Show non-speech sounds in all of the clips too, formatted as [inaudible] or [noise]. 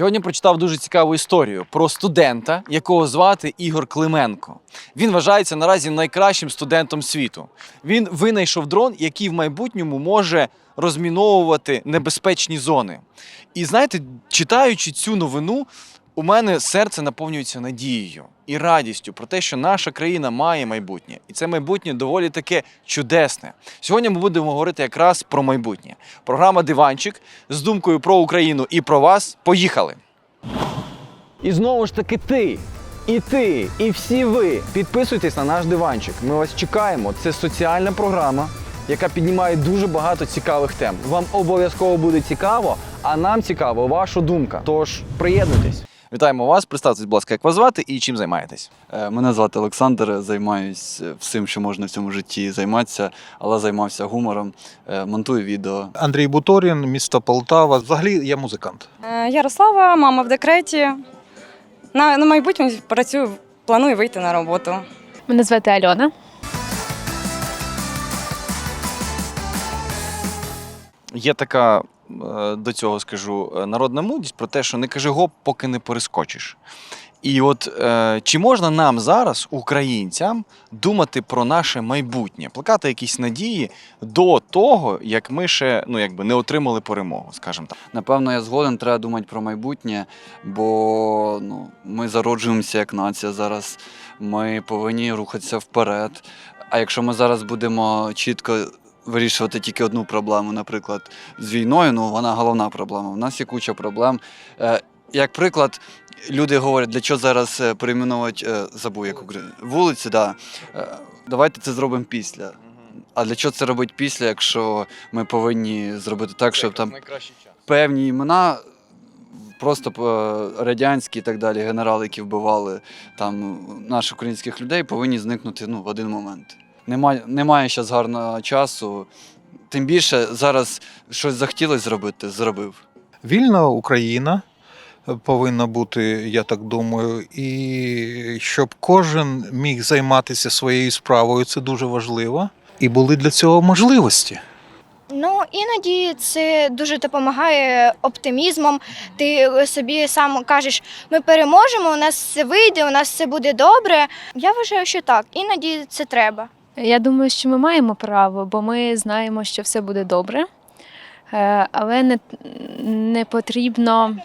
Сьогодні прочитав дуже цікаву історію про студента, якого звати Ігор Клименко. Він вважається наразі найкращим студентом світу. Він винайшов дрон, який в майбутньому може розміновувати небезпечні зони. І знаєте, читаючи цю новину, у мене серце наповнюється надією і радістю про те, що наша країна має майбутнє, і це майбутнє доволі таке чудесне. Сьогодні ми будемо говорити якраз про майбутнє. Програма Диванчик з думкою про Україну і про вас. Поїхали! І знову ж таки ти. І ти, і всі ви підписуйтесь на наш диванчик. Ми вас чекаємо. Це соціальна програма, яка піднімає дуже багато цікавих тем. Вам обов'язково буде цікаво, а нам цікаво ваша думка. Тож приєднуйтесь. Вітаємо вас. Представтесь, будь ласка, як вас звати і чим займаєтесь. Е, Мене звати Олександр, займаюся всім, що можна в цьому житті займатися, але займався гумором, е, монтую відео. Андрій Буторін, місто Полтава. Взагалі я музикант. Е, Ярослава, мама в декреті. На, на майбутнє працюю, планую вийти на роботу. Мене звати Альона. Є така е, до цього скажу е, народна мудрість про те, що не кажи гоп, поки не перескочиш. І от е, чи можна нам зараз, українцям, думати про наше майбутнє, плекати якісь надії до того, як ми ще ну якби не отримали перемогу, скажімо так. Напевно, я згоден, треба думати про майбутнє, бо ну, ми зароджуємося як нація зараз. Ми повинні рухатися вперед. А якщо ми зараз будемо чітко вирішувати тільки одну проблему, наприклад, з війною, ну вона головна проблема. У нас є куча проблем. Е, як приклад, люди говорять, для чого зараз е, перейменувати, е, забув як Україна, вулиці, да. Давайте це зробимо після. А для чого це робити після, якщо ми повинні зробити так, щоб там певні імена, просто радянські і так далі, генерали, які вбивали там наших українських людей, повинні зникнути ну, в один момент. Немає, немає зараз гарного часу. Тим більше зараз щось захотілося зробити, зробив. Вільна Україна повинна бути, я так думаю, і щоб кожен міг займатися своєю справою, це дуже важливо. І були для цього можливості. Ну, іноді це дуже допомагає оптимізмом. Ти собі сам кажеш, ми переможемо, у нас все вийде, у нас все буде добре. Я вважаю, що так. Іноді це треба. Я думаю, що ми маємо право, бо ми знаємо, що все буде добре. Е, Але не, не потрібно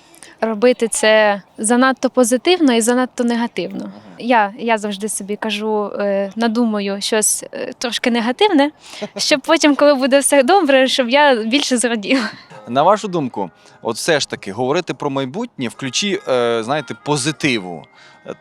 робити це занадто позитивно і занадто негативно. Я, я завжди собі кажу, е, надумаю щось е, трошки негативне, щоб потім, коли буде все добре, щоб я більше зраділа. На вашу думку, от все ж таки говорити про майбутнє в ключі, знаєте, позитиву.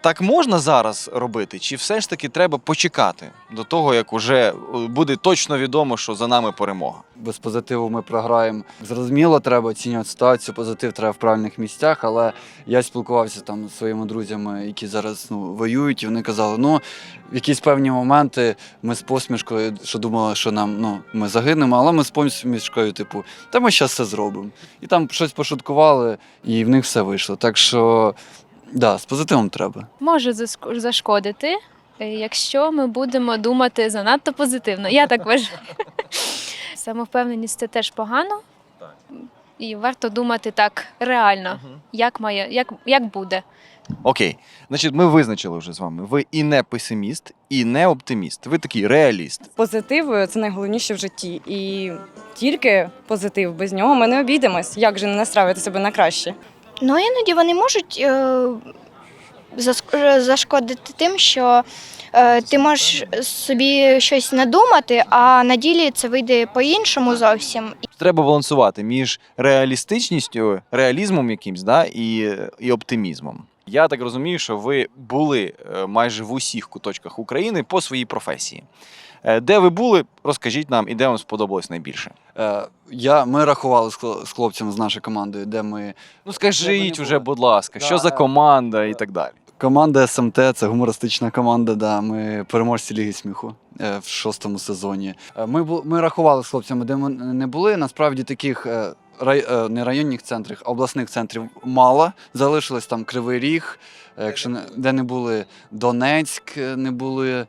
Так можна зараз робити, чи все ж таки треба почекати до того, як уже е, буде точно відомо, що за нами перемога? Без позитиву ми програємо. Зрозуміло, треба оцінювати ситуацію. Позитив треба в правильних місцях. Але я спілкувався там зі своїми друзями, які зараз ну, воюють, і вони казали, ну в якісь певні моменти ми з посмішкою, що думали, що нам ну ми загинемо, але ми з посмішкою, типу, та ми зараз все зробимо. І там щось пошуткували, і в них все вийшло. Так що, да, з позитивом треба. Може заск- зашкодити, е, якщо ми будемо думати занадто позитивно. Я так вважаю. [laughs] Самовпевненість це теж погано. І варто думати так реально, як має, як, як буде. Окей, значить, ми визначили вже з вами. Ви і не песиміст, і не оптиміст. Ви такий реаліст. Позитив це найголовніше в житті. І тільки позитив, без нього ми не обійдемось. Як же не настраювати себе на краще? Ну, іноді вони можуть е, е, зашкодити тим, що е, ти можеш собі щось надумати, а на ділі це вийде по-іншому зовсім. Треба балансувати між реалістичністю, реалізмом якимсь, да, і, і оптимізмом. Я так розумію, що ви були е, майже в усіх куточках України по своїй професії. Е, Де ви були, розкажіть нам, і де вам сподобалось найбільше. Е, я, ми рахували з хло- з хлопцями з нашою командою, де ми Ну скажіть вже, будь ласка, Да, що за да. команда і так далі. Команда СМТ це гумористична команда. Да. Ми переможці Ліги сміху в шостому сезоні. Ми, ми рахували з хлопцями, де ми не були. Насправді таких рай, е, не районних центрів, а обласних центрів мало. Залишилось там Кривий Ріг, е, якщо не, де не були Донецьк, е, не були.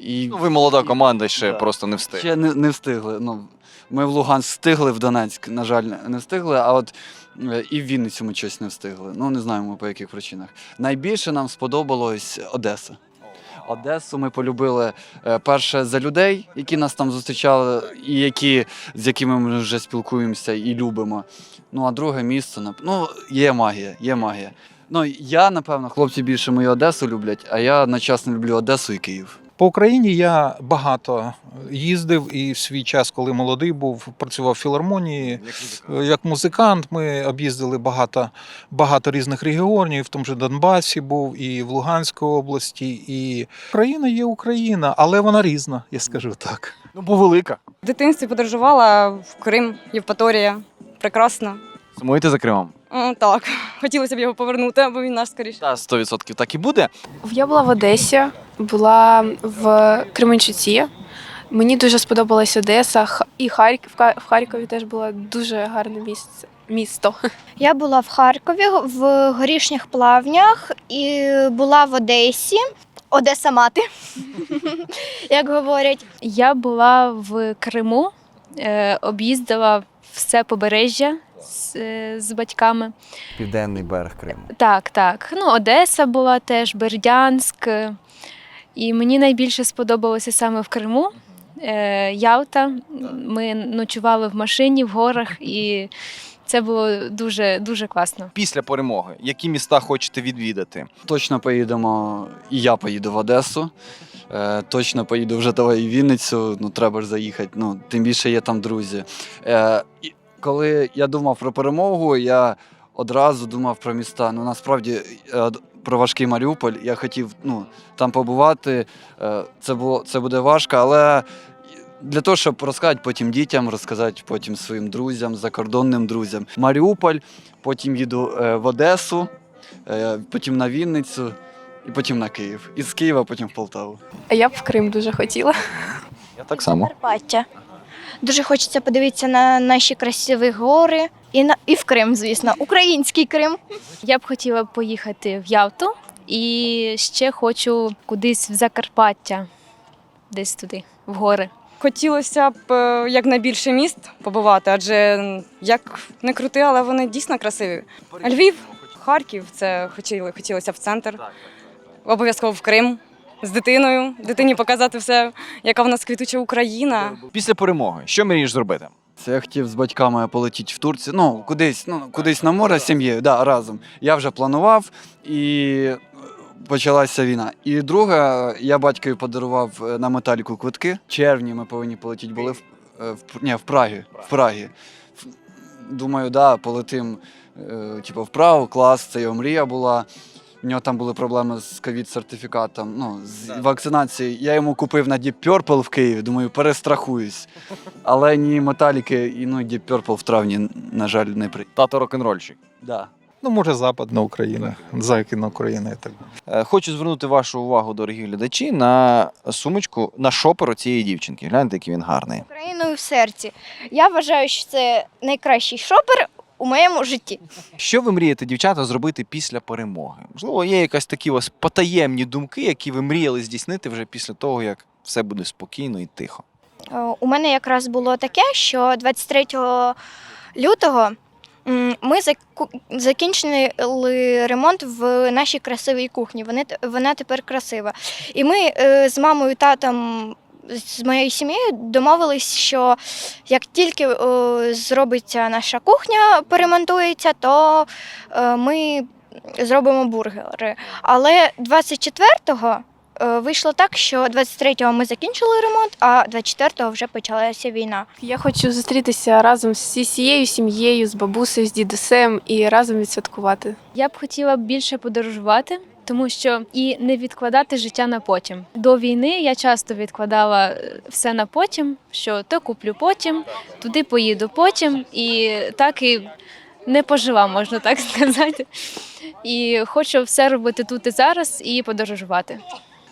І Ну, ви молода команда ще Да. просто не встигли. ще не, не встигли. Ну, ми в Луганськ встигли, в Донецьк, на жаль, не встигли. А от Е, І в Вінницю ми щось не встигли. Ну, не знаємо по яких причинах. Найбільше нам сподобалось Одеса. Одесу ми полюбили е, перше за людей, які нас там зустрічали, і які, з якими ми вже спілкуємося і любимо. Ну, а друге місце, ну, є магія, є магія. Ну, я, напевно, хлопці більше мою Одесу люблять, а я на час не люблю Одесу і Київ. По Україні я багато їздив і в свій час, коли молодий був, працював в філармонії. Як музикант, ми об'їздили багато, багато різних регіонів, в тому ж Донбасі був, і в Луганській області. І Україна є Україна, але вона різна, я скажу так. Ну, бо велика. В дитинстві подорожувала в Крим, Євпаторія. Прекрасно. Сумуєте за Кримом? Так, хотілося б його повернути, бо він наш скоріше. Та 100% так і буде. Я була в Одесі, була в Кременчуці. Мені дуже сподобалась Одеса і Харків. В Харкові теж було дуже гарне місце. Місто. Я була в Харкові в горішніх плавнях і була в Одесі. Одеса мати, [laughs] як говорять. Я була в Криму, е, об'їздила все побережжя з, е, з батьками. Південний берег Криму. Так, так. Ну, Одеса була теж, Бердянськ. І мені найбільше сподобалося саме в Криму. Е, Ялта. Ми ночували в машині в горах, і це було дуже, дуже класно. Після перемоги, які міста хочете відвідати? Точно поїдемо, і я поїду в Одесу. Е, точно поїду в Житове і Вінницю. Ну, треба ж заїхати. Ну, тим більше є там друзі. Е, коли я думав про перемогу, я одразу думав про міста. Ну, насправді, про важкий Маріуполь. Я хотів ну, там побувати. Е, це, було, це буде важко, але. Для того, щоб розказати потім дітям, розказати потім своїм друзям, закордонним друзям. Маріуполь, потім їду е, в Одесу, е, потім на Вінницю і потім на Київ. І з Києва потім в Полтаву. А я б в Крим дуже хотіла. Я так само. Карпаття. Дуже хочеться подивитися на наші красиві гори і на і в Крим, звісно, український Крим. Я б хотіла поїхати в Ялту і ще хочу кудись в Закарпаття, десь туди, в гори. Хотілося б е, якнайбільше міст побувати, адже як не крути, але вони дійсно красиві. Львів, Харків це хотіли, хотілося в центр. Обов'язково в Крим з дитиною. Дитині показати все, яка в нас квітуча Україна. Після перемоги, що мрієш зробити? Це я хотів з батьками полетіти в Турцію. Ну, кудись, ну, кудись на море з сім'єю, да, разом. Я вже планував і е, почалася війна. І друге, я батькові подарував е, на металіку квитки. В червні ми повинні полетіти були в, е, в, ні, в Прагі. В Прагі. Думаю, да, полетим е, типу, в Прагу, клас, це його мрія була. У нього там були проблеми з ковід-сертифікатом, ну, з вакцинацією. Я йому купив на Deep Purple в Києві, думаю, перестрахуюсь. Але ні Металіки, і ну, Deep Purple в травні, на жаль, не при. Тато рок-н-рольщик. Да. Ну, може, Западна Україна, Західна Україна і так. Е, Хочу звернути вашу увагу, дорогі глядачі, на сумочку, на шопер цієї дівчинки. Гляньте, який він гарний. Україною в серці. Я вважаю, що це найкращий шопер у моєму житті. Що ви мрієте, дівчата, зробити після перемоги? Можливо, є якась такі у вас потаємні думки, які ви мріяли здійснити вже після того, як все буде спокійно і тихо. Е, У мене якраз було таке, що 23 лютого ми закінчили ремонт в нашій красивій кухні. Вона тепер красива. І ми е, з мамою, татом, з моєю сім'єю домовились, що як тільки е, зробиться наша кухня, перемонтується, то е, ми зробимо бургери. Але 24-го е, вийшло так, що 23-го ми закінчили ремонт, а 24-го вже почалася війна. Я хочу зустрітися разом з всією сім'єю, з бабусею, з дідусем і разом відсвяткувати. Я б хотіла більше подорожувати, тому що і не відкладати життя на потім. До війни я часто відкладала е, все на потім, що то куплю потім, туди поїду потім, і так і не пожила, можна так [laughs] сказати. І хочу все робити тут і зараз і подорожувати.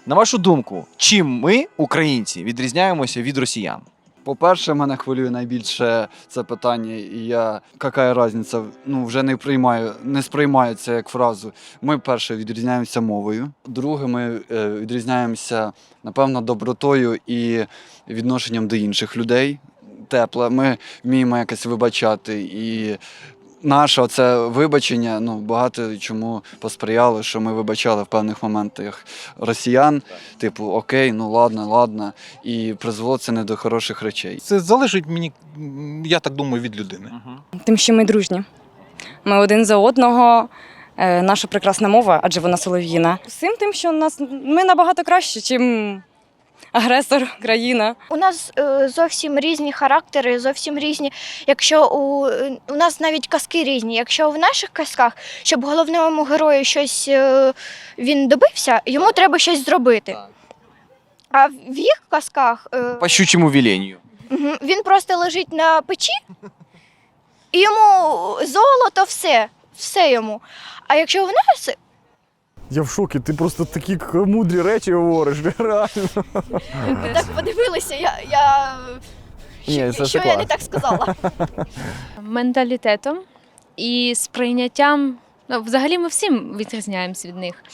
На вашу думку, чим ми, українці, відрізняємося від росіян? По-перше, мене хвилює найбільше це питання, і я яка різниця, ну вже не приймаю, не сприймаю це як фразу. Ми перше відрізняємося мовою. Друге, ми е, відрізняємося, напевно, добротою і відношенням до інших людей. Тепле. Ми вміємо якось вибачати і наше це вибачення ну, багато чому посприяло, що ми вибачали в певних моментах росіян, типу, окей, ну ладно, ладно, і призвело це не до хороших речей. Це залежить мені, я так думаю, від людини. Тим, що ми дружні. Ми один за одного. Е, Наша прекрасна мова, адже вона солов'їна. Всім тим, що нас ми набагато краще, ніж агресор, країна. У нас е, зовсім різні характери, зовсім різні. Якщо у, у нас навіть казки різні. Якщо в наших казках, щоб головному герою щось е, він добився, йому треба щось зробити. А в їх казках е, По щучому віленню. мгм, він просто лежить на печі, і йому золото все, все йому. А якщо в нас Я в шокі, ти просто такі мудрі речі говориш, [laughs] реально. так подивилися, я, я Ні, що, це що я не так сказала. [laughs] Менталітетом і сприйняттям. Ну, взагалі ми всім відрізняємося від них.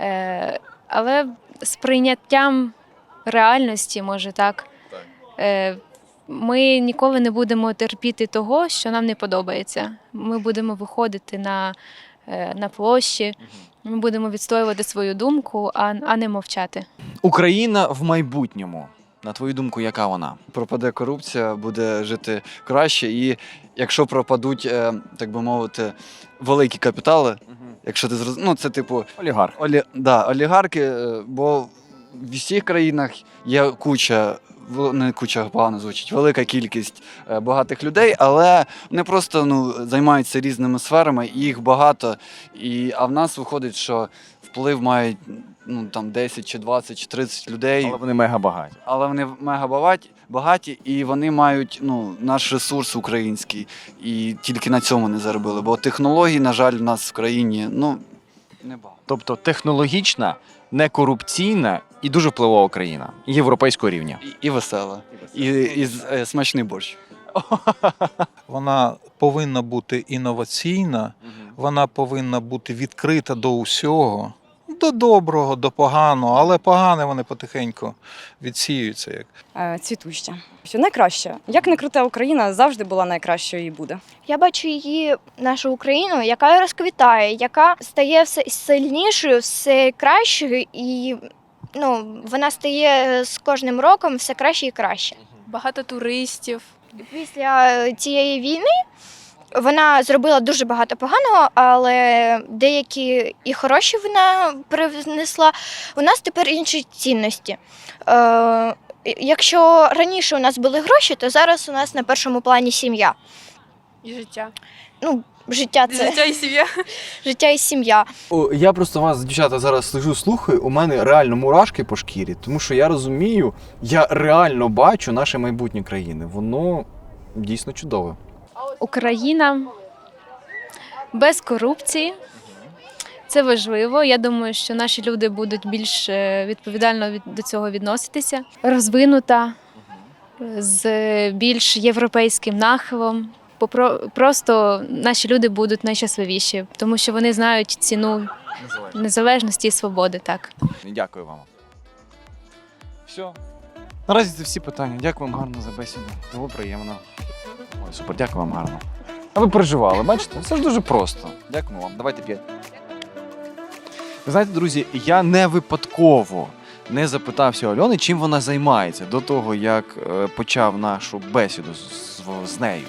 Е, але сприйняттям реальності, може так. Е, ми ніколи не будемо терпіти того, що нам не подобається. Ми будемо виходити на, е, на площі, ми будемо відстоювати свою думку, а, а не мовчати. Україна в майбутньому. На твою думку, яка вона? Пропаде корупція, буде жити краще. І якщо пропадуть, е, так би мовити, великі капітали, якщо ти зроз... ну це типу Олігарх. Олі... да, олігарки, е, бо в усіх країнах є куча, не куча погано звучить, велика кількість е, багатих людей, але вони просто ну, займаються різними сферами, і їх багато. І, а в нас виходить, що вплив мають ну, там 10 чи 20 чи 30 людей, Але вони мега багаті. але вони мега багаті, багаті і вони мають ну, наш ресурс український. І тільки на цьому не заробили. Бо технологій, на жаль, в нас в країні ну, небагато. Тобто технологічна, некорупційна і дуже впливова країна європейського рівня. І, і весела, і, і е, смачний борщ. [laughs] Вона повинна бути інноваційна, вона повинна бути відкрита до усього, до доброго, до поганого, але погане вони потихеньку відсіюються. Як. Е, Цвітуща. Що найкраще. Як не крута Україна завжди була найкращою і буде. Я бачу її, нашу Україну, яка розквітає, яка стає все сильнішою, все кращою, і ну, вона стає з кожним роком все краще і краще. Багато туристів. Після цієї війни вона зробила дуже багато поганого, але деякі і хороші вона привнесла. У нас тепер інші цінності. Е, якщо раніше у нас були гроші, то зараз у нас на першому плані сім'я. І життя. Ну, життя це Життя і сім'я. [laughs] життя і сім'я. О, Я просто вас, дівчата, зараз сижу, слухаю. У мене реально мурашки по шкірі, тому що я розумію, я реально бачу наше майбутнє країни. Воно дійсно чудове. Україна без корупції. Це важливо. Я думаю, що наші люди будуть більш е, відповідально до цього відноситися. Розвинута з більш європейським нахилом. Попро- Просто наші люди будуть найщасливіші, тому що вони знають ціну незалежності і свободи. Так. Дякую вам. Все. Наразі це всі питання. Дякую вам гарно за бесіду. Було приємно. Ой, супер, дякую вам гарно. А ви переживали, бачите? Все ж дуже просто. Дякую вам. Давайте п'ять. Ви знаєте, друзі, я не випадково не запитався Альони, чим вона займається до того, як е, почав нашу бесіду з, з, з нею.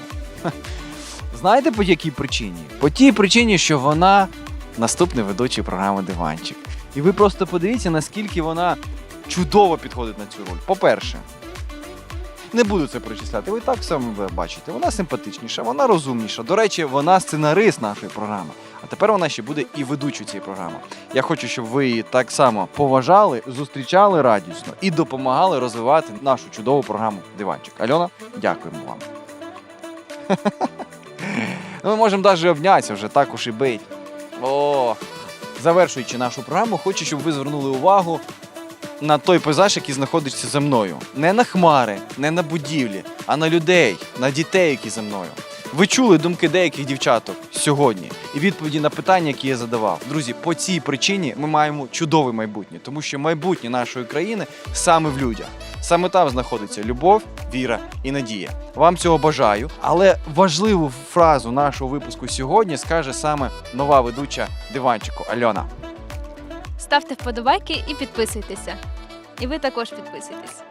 Знаєте по якій причині? По тій причині, що вона наступний ведучий програми Диванчик. І ви просто подивіться, наскільки вона чудово підходить на цю роль. По-перше, не буду це перечисляти, ви так само бачите. Вона симпатичніша, вона розумніша. До речі, вона сценарист нашої програми. А тепер вона ще буде і ведучою цієї програми. Я хочу, щоб ви її так само поважали, зустрічали радісно і допомагали розвивати нашу чудову програму Диванчик. Альона, дякуємо вам. [laughs] Ну, Ми можемо навіть обнятися вже так уж і бить. О, завершуючи нашу програму, хочу, щоб ви звернули увагу на той пейзаж, який знаходиться за мною. Не на хмари, не на будівлі, а на людей, на дітей, які за мною. Ви чули думки деяких дівчаток сьогодні і відповіді на питання, які я задавав. Друзі, по цій причині ми маємо чудове майбутнє, тому що майбутнє нашої країни саме в людях, Саме там знаходиться любов, віра і надія. Вам цього бажаю. Але важливу фразу нашого випуску сьогодні скаже саме нова ведуча диванчику Альона. Ставте вподобайки і підписуйтеся. І ви також підписуйтесь.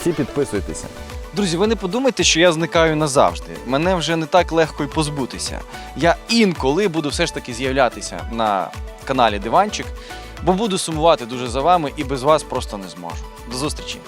Всі підписуйтеся. Друзі, ви не подумайте, що я зникаю назавжди. Мене вже не так легко й позбутися. Я інколи буду все ж таки з'являтися на каналі Диванчик, бо буду сумувати дуже за вами і без вас просто не зможу. До зустрічі!